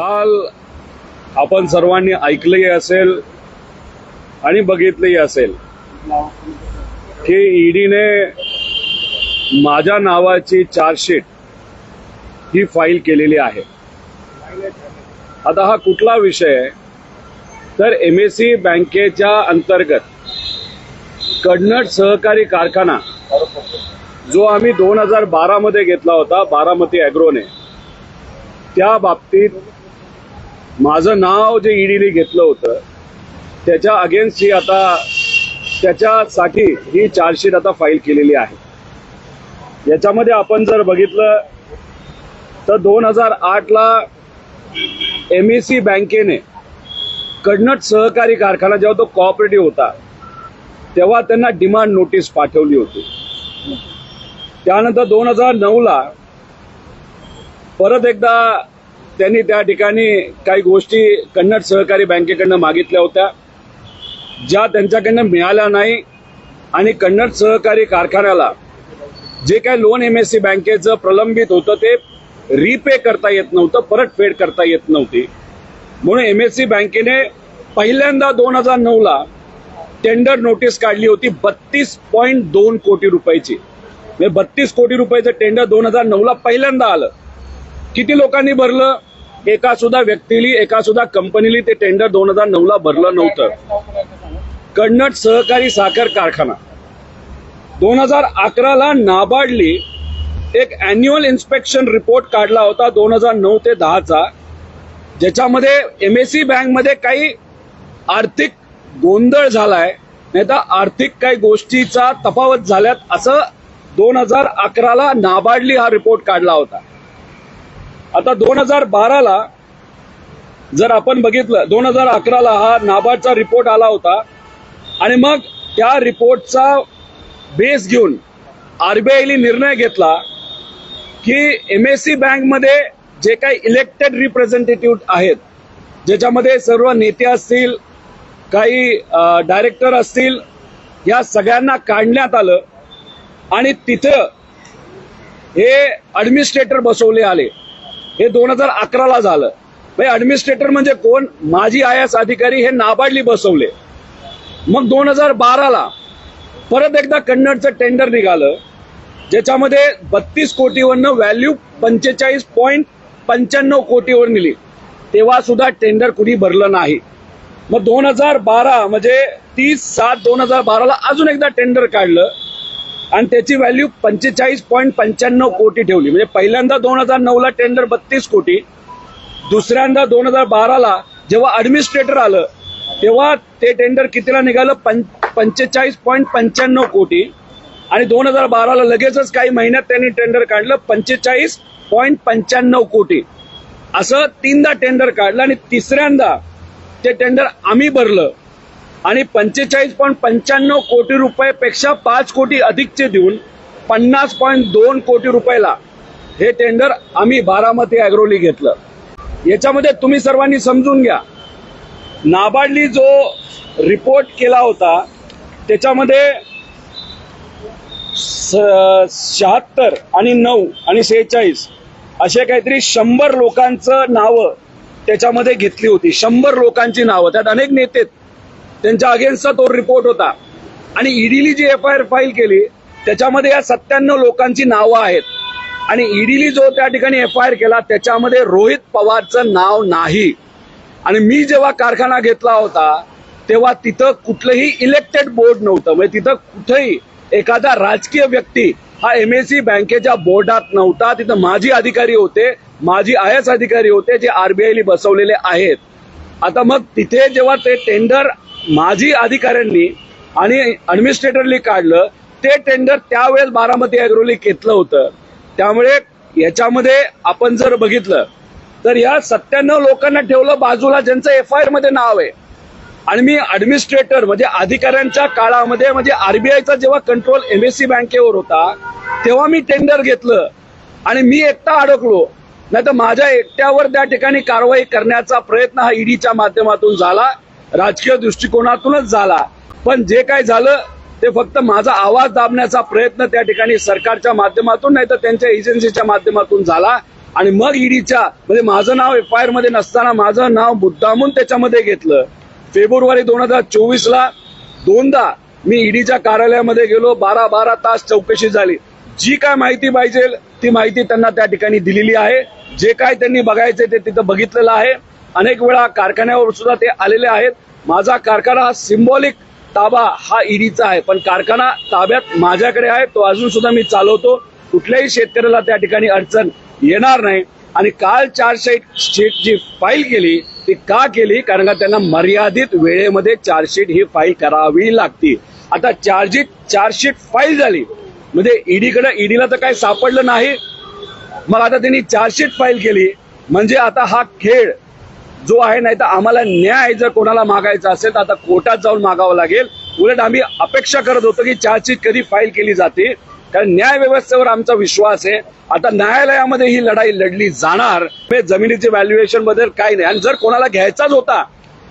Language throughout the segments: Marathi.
काल आपण सर्वांनी ऐकलंही असेल आणि बघितलंही असेल की ईडीने माझ्या नावाची चार्जशीट ही फाईल केलेली आहे. आता हा कुठला विषय तर एम एस सी बँकेच्या अंतर्गत कडनट सहकारी कारखाना जो आम्ही दोन हजार बारामध्ये घेतला होता बारामती अॅग्रोने त्या बाबतीत माझं नाव जे ईडीने घेतलं होतं त्याच्या अगेन्स्ट ही आता त्याच्यासाठी ही चार्जशीट आता फाईल केलेली आहे. याच्यामध्ये आपण जर बघितलं तर दोन हजार आठला एम ई सी बँकेने कडनट सहकारी कारखाना जेव्हा तो कॉपरेटिव्ह होता तेव्हा त्यांना डिमांड नोटीस पाठवली होती. त्यानंतर दोन हजार नऊला परत एकदा त्यांनी त्या ठिकाणी काही गोष्टी कन्नड सहकारी बँकेकडनं मागितल्या होत्या ज्या त्यांच्याकडनं मिळाल्या नाही. आणि कन्नड सहकारी कारखान्याला जे काही लोन एम एस सी बँकेचं प्रलंबित होतं ते रिपे करता येत नव्हतं परतफेड करता येत नव्हती. म्हणून एम एस सी बँकेने पहिल्यांदा दोन हजार नऊला टेंडर नोटीस काढली होती बत्तीस पॉईंट दोन कोटी रुपयाची. म्हणजे बत्तीस कोटी रुपयाचं टेंडर दोन हजार नऊला पहिल्यांदा आलं. किती लोकांनी भरलं? एका सुद्धा व्यक्तीली एका सुद्धा कंपनीली ते टेंडर दोन हजार नऊला भरलं नव्हतं. कन्नड सहकारी साखर कारखाना. दोन हजार अकराला नाबार्डली एक अॅन्युअल इन्स्पेक्शन रिपोर्ट काढला होता दोन हजार नऊ ते दहाचा. ज्याच्यामध्ये एम एस सी बँकमध्ये काही आर्थिक गोंधळ झालाय नाही तर आर्थिक काही गोष्टीचा तफावत झाल्यात असं दोन हजार अकराला नाबार्डली हा रिपोर्ट काढला होता. आता दोन हजार बाराला जर आपण बघितलं दोन हजार अकराला हा नाबार्डचा रिपोर्ट आला होता. आणि मग त्या रिपोर्टचा बेस घेऊन आरबीआयने निर्णय घेतला की एम एस सी बँकमध्ये जे काही इलेक्टेड रिप्रेझेंटेटिव्ह आहेत ज्याच्यामध्ये सर्व नेते असतील काही डायरेक्टर असतील या सगळ्यांना काढण्यात आलं. आणि तिथं हे ॲडमिनिस्ट्रेटर बसवले आले. हे दोन हजार अकराला झालं. ॲडमिनिस्ट्रेटर म्हणजे कोण? माजी आय एस अधिकारी हे नाबार्डली बसवले. मग दोन हजार बाराला परत एकदा कन्नडचं टेंडर निघालं. ज्याच्यामध्ये बत्तीस कोटीवरनं व्हॅल्यू पंचेचाळीस पॉईंट पंच्याण्णव कोटीवर नेली तेव्हा सुद्धा टेंडर कुणी भरलं नाही. मग दोन हजार बारा म्हणजे तीस सात दोन हजार बाराला अजून एकदा टेंडर काढलं. आणि त्याची व्हॅल्यू पंचेचाळीस पॉईंट पंच्याण्णव कोटी ठेवली. म्हणजे पहिल्यांदा दोन हजार नऊला टेंडर बत्तीस कोटी दुसऱ्यांदा दोन हजार बाराला जेव्हा ॲडमिनिस्ट्रेटर आलं तेव्हा ते टेंडर कितीला निघालं? पं पंचेचाळीस पॉईंट पंच्याण्णव कोटी. आणि दोन हजार बाराला लगेचच काही महिन्यात त्यांनी टेंडर काढलं पंचेचाळीस पॉईंट पंच्याण्णव कोटी. असं तीनदा टेंडर काढलं आणि तिसऱ्यांदा ते टेंडर आम्ही भरलं. आणि पंचेचाळीस पॉईंट पंच्याण्णव कोटी रुपयापेक्षा पाच कोटी अधिकचे देऊन पन्नास पॉईंट दोन कोटी रुपयाला हे टेंडर आम्ही बारामती अॅग्रोली घेतलं. याच्यामध्ये तुम्ही सर्वांनी समजून घ्या. नाबार्डली जो रिपोर्ट केला होता त्याच्यामध्ये शहात्तर आणि नऊ आणि सेहेचाळीस असे काहीतरी शंभर लोकांचं नावं त्याच्यामध्ये घेतली होती. शंभर लोकांची नावं. त्यात अनेक नेते त्यांच्या अगेन्स्टचा तो रिपोर्ट होता. आणि ईडीली जी एफ आय आर फाईल केली त्याच्यामध्ये या सत्त्याण्णव लोकांची नावं आहेत. आणि ईडीली जो त्या ठिकाणी एफ आय आर केला त्याच्यामध्ये रोहित पवारचं नाव नाही. आणि मी जेव्हा कारखाना घेतला होता तेव्हा तिथं कुठलंही इलेक्टेड बोर्ड नव्हतं. म्हणजे तिथं कुठेही एखादा राजकीय व्यक्ती हा एम एस सी बँकेच्या बोर्डात नव्हता. तिथं माजी अधिकारी होते माजी आय एस अधिकारी होते जे आरबीआयने बसवलेले आहेत. आता मग तिथे जेव्हा ते टेंडर माजी अधिकाऱ्यांनी आणि ॲडमिनिस्ट्रेटरनी काढलं. ते टेंडर त्यावेळेस बारामती अॅग्रोली घेतलं होतं. त्यामुळे याच्यामध्ये आपण जर बघितलं तर या सत्त्याण्णव लोकांना ठेवलं बाजूला ज्यांचं एफ आय आरमध्ये नाव आहे. आणि मी ऍडमिनिस्ट्रेटर म्हणजे अधिकाऱ्यांच्या काळामध्ये म्हणजे आरबीआयचा जेव्हा कंट्रोल एम एस सी बँकेवर होता तेव्हा मी टेंडर घेतलं. आणि मी एकटा अडकलो. नाही तर माझ्या एकट्यावर त्या ठिकाणी कारवाई करण्याचा प्रयत्न हा ईडीच्या माध्यमातून झाला. राजकीय दृष्टिकोनातूनच झाला. पण जे काय झालं ते फक्त माझा आवाज दाबण्याचा प्रयत्न त्या ठिकाणी सरकारच्या माध्यमातून नाही तर त्यांच्या एजन्सीच्या माध्यमातून झाला. आणि मग ईडीच्या म्हणजे माझं नाव एफ आय आरमध्ये नसताना माझं नाव मुद्दामून त्याच्यामध्ये घेतलं. फेब्रुवारी दोन हजार चोवीस ला दोनदा मी ईडीच्या कार्यालयामध्ये गेलो. बारा बारा तास चौकशी झाली. जी काय माहिती पाहिजे ती माहिती त्यांना त्या ठिकाणी दिलेली आहे. जे काय त्यांनी बघायचे ते तिथं बघितलेलं आहे. अनेक वेळा कारखान्यावर सुद्धा ते आलेले आहेत. माझा कारखाना हा सिम्बॉलिक ताबा हा ईडीचा आहे. पण कारखाना ताब्यात माझ्याकडे आहे तो अजून सुद्धा मी चालवतो. कुठल्याही शेतकऱ्याला त्या ठिकाणी अडचण येणार नाही. आणि काल चार्जशीट शीट जी फाईल केली ती का केली? कारण का त्यांना मर्यादित वेळेमध्ये चार्जशीट ही फाईल करावी लागती. आता चार्जशीट चार्जशीट फाईल झाली. म्हणजे ईडीकडे ईडीला तर काही सापडलं नाही. मग आता त्यांनी चार्जशीट फाईल केली. म्हणजे आता हा खेळ जो आहे नाही तर आम्हाला न्याय जर कोणाला मागायचा असेल तर आता कोर्टात जाऊन मागावं लागेल. उलट आम्ही अपेक्षा करत होतो की चार्जशीट कधी फाईल केली जाते. कारण न्याय व्यवस्थेवर आमचा विश्वास आहे. आता न्यायालयामध्ये ही लढाई लढली जाणार. जमिनीचे व्हॅल्युएशनबद्दल काही नाही. आणि जर कोणाला घ्यायचाच होता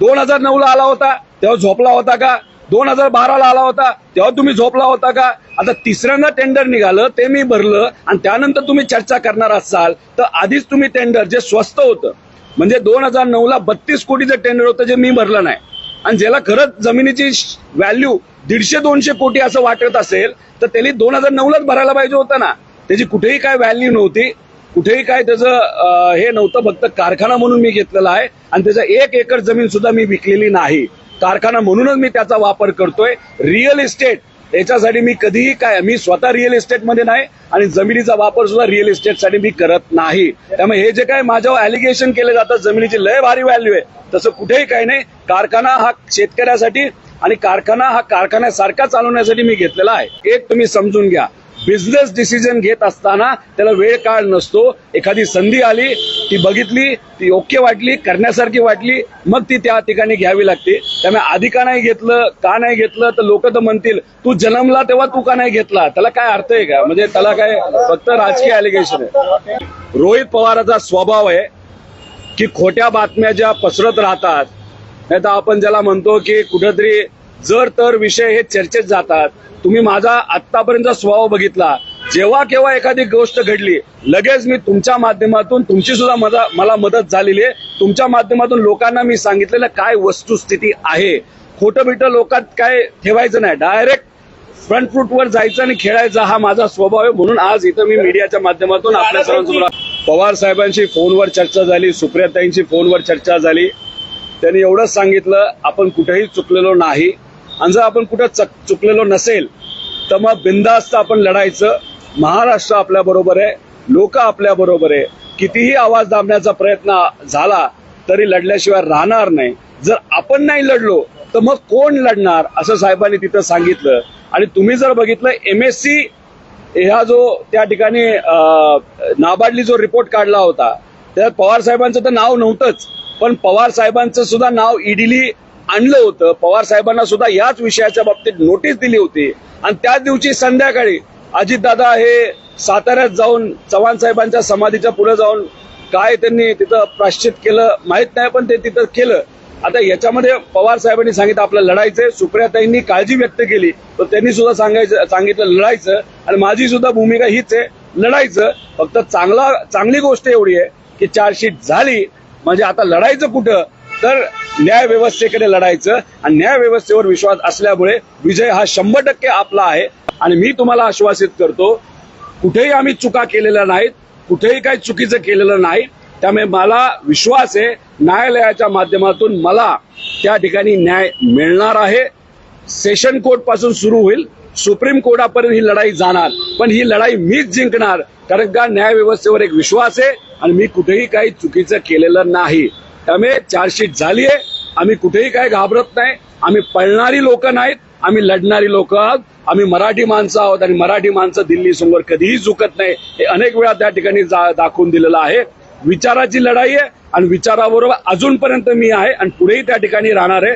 दोन हजार नऊ ला आला होता तेव्हा झोपला होता का? दोन हजार बाराला आला होता तेव्हा तुम्ही झोपला होता का? आता तिसऱ्यांदा टेंडर निघालं ते मी भरलं आणि त्यानंतर तुम्ही चर्चा करणार असाल तर आधीच तुम्ही टेंडर जे स्वस्त होतं म्हणजे दोन हजार नऊ ला बत्तीस कोटीचं टेंडर होतं जे मी भरलं नाही. आणि ज्याला खरंच जमिनीची व्हॅल्यू दीडशे दोनशे कोटी असं वाटत असेल तर त्यांनी दोन हजार नऊलाच भरायला पाहिजे होतं ना. त्याची कुठेही काय व्हॅल्यू नव्हती कुठेही काय त्याचं हे नव्हतं फक्त कारखाना म्हणून मी घेतलेला आहे आणि त्याचा एक एकर जमीन सुद्धा मी विकलेली नाही. कारखाना म्हणूनच मी त्याचा वापर करतोय. रिअल इस्टेट याच्यासाठी मी कधीही काय मी स्वतः रिअल इस्टेटमध्ये नाही आणि जमिनीचा वापर सुद्धा रिअल इस्टेटसाठी मी करत नाही. त्यामुळे हे जे काय माझ्यावर अॅलिगेशन केले जातात जमिनीची लय भारी व्हॅल्यू आहे. तसं कुठेही काही नाही. कारखाना हा शेतकऱ्यासाठी आणि कारखाना हा कारखान्यासारखा चालवण्यासाठी मी घेतलेला आहे. एक तुम्ही समजून घ्या. बिझनेस डिसिजन घेत असताना त्याला वेळ काळ नसतो. एखादी संधी आली ती बघितली ती योग्य वाटली करण्यासारखी वाटली मग ती त्या ठिकाणी घ्यावी लागते. त्यामुळे आधी का नाही घेतलं का नाही घेतलं तर लोक तर म्हणतील तू जन्मला तेव्हा तू का नाही घेतला? त्याला काय अर्थ आहे का? म्हणजे त्याला काय फक्त राजकीय अलिगेशन आहे. रोहित पवाराचा स्वभाव आहे की खोट्या बातम्या ज्या पसरत राहतात नाही तर आपण ज्याला म्हणतो की कुठंतरी जर तर विषय हे चर्चेत जातात तुम्ही माझा आतापर्यंत स्वभाव बघितला जेव्हा केव्हा एखादी गोष्ट घडली लगेच मी तुमच्या माध्यमातून तुमची सुद्धा मजा मला मदत झालेली आहे. तुमच्या माध्यमातून लोकांना मी सांगितलेलं काय वस्तुस्थिती आहे. खोटं बिटं लोकात काय ठेवायचं नाही. डायरेक्ट फ्रंट फूटवर जायचं आणि खेळायचा हा माझा स्वभाव आहे. म्हणून आज इथं मी मीडियाच्या माध्यमातून आपल्या सर्वांसमोर पवार साहेबांशी फोनवर चर्चा झाली सुप्रियाताईंची फोनवर चर्चा झाली. त्यांनी एवढंच सांगितलं आपण कुठेही चुकलेलो नाही. आणि जर आपण कुठं चक- चुकलेलो नसेल तर मग बिंदास्त आपण लढायचं. महाराष्ट्र आपल्या बरोबर आहे लोक आपल्या बरोबर आहे. कितीही आवाज दाबण्याचा प्रयत्न झाला तरी लढल्याशिवाय राहणार नाही. जर आपण नाही लढलो तर मग कोण लढणार असं साहेबांनी तिथं सांगितलं. आणि तुम्ही जर बघितलं एम एस सी ह्या जो त्या ठिकाणी नाबार्डली जो रिपोर्ट काढला होता त्यात पवार साहेबांचं तर नाव नव्हतंच पण पवार साहेबांचं सुद्धा नाव ईडीली आणलं होतं. पवार साहेबांना सुद्धा याच विषयाच्या बाबतीत नोटीस दिली होती. आणि त्याच दिवशी संध्याकाळी अजितदादा हे साताऱ्यात जाऊन चव्हाण साहेबांच्या समाधीच्या पुढे जाऊन काय त्यांनी तिथं प्राश्चित केलं माहीत नाही पण ते तिथं केलं. आता याच्यामध्ये पवार साहेबांनी सांगितलं आपलं लढायचंय सुप्रियाताईंनी काळजी व्यक्त केली. तर त्यांनी सुद्धा सांगायचं सांगितलं लढायचं. आणि माझी सुद्धा भूमिका हीच आहे लढायचं. फक्त चांगला चांगली गोष्ट एवढी आहे की चार्जशीट झाली. म्हणजे आता लढायचं कुठं? तर न्याय व्यवस्थेकडे लढायचं आणि न्याय व्यवस्थेवर विश्वास असल्यामुळे विजय हा शंभर टक्के आपला आहे. आणि मी तुम्हाला आश्वासित करतो कुठेही आम्ही चुका केलेल्या नाहीत कुठेही काही चुकीचं केलेलं नाही. त्यामुळे मला विश्वास आहे न्यायालयाच्या माध्यमातून मला त्या ठिकाणी न्याय मिळणार आहे. सेशन कोर्टपासून सुरू होईल. सुप्रीम कोर्टापर्यंत ही लढाई जाणार. पण ही लढाई मीच जिंकणार कारण का? न्याय व्यवस्थेवर एक विश्वास आहे आणि मी कुठेही काही चुकीचं केलेलं नाही. त्यामुळे चार्जशीट झाली आहे. आम्ही कुठेही काय घाबरत नाही. आम्ही पळणारी लोक नाहीत. आम्ही लढणारी लोक आहोत. आम्ही मराठी माणसं आहोत आणि मराठी माणसं दिल्ली समोर कधीही चुकत नाही. हे अनेक वेळा त्या ठिकाणी जा- दाखवून दिलेलं आहे. विचाराची लढाई आहे आणि विचाराबरोबर अजूनपर्यंत मी आहे आणि पुढेही त्या ठिकाणी राहणार आहे.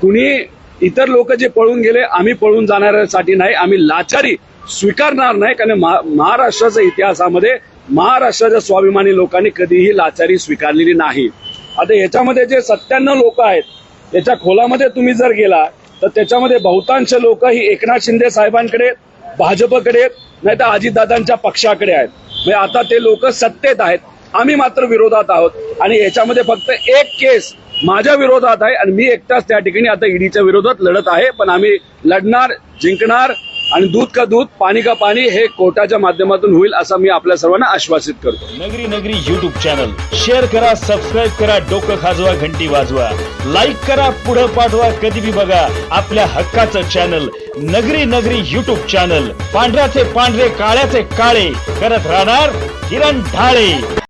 कुणी इतर लोक जे पळून गेले आम्ही पळून जाणाऱ्यासाठी नाही. आम्ही लाचारी स्वीकारणार नाही. कारण महाराष्ट्राच्या इतिहासामध्ये महाराष्ट्राच्या स्वाभिमानी लोकांनी कधीही लाचारी स्वीकारलेली नाही. आता याच्यामध्ये जे सत्त्याण्णव लोक आहेत याच्या खोलामध्ये तुम्ही जर गेला तर त्याच्यामध्ये बहुतांश लोक ही एकनाथ शिंदे साहेबांकडे भाजपकडे नाही तर अजितदादांच्या पक्षाकडे आहेत. म्हणजे आता ते लोक सत्तेत आहेत. आम्ही मात्र विरोधात आहोत. आणि याच्यामध्ये फक्त एक केस माझ्या विरोधात आहे आणि मी एकटाच त्या ठिकाणी आता ईडीच्या विरोधात लढत आहे. पण आम्ही लढणार जिंकणार आणि दूध का दूध पाणी का पाणी हे कोर्टाच्या माध्यमातून होईल असं मी आपल्या सर्वांना आश्वासित करतो. नगरी नगरी युट्यूब चॅनल शेअर करा सबस्क्राईब करा डोकं खाजवा घंटी वाजवा. लाईक करा पुढं पाठवा कधी बी बघा आपल्या हक्काचं चॅनल नगरी नगरी युट्यूब चॅनल पांढऱ्याचे पांढरे काळ्याचे काळे. करत राहणार किरण ढाळे.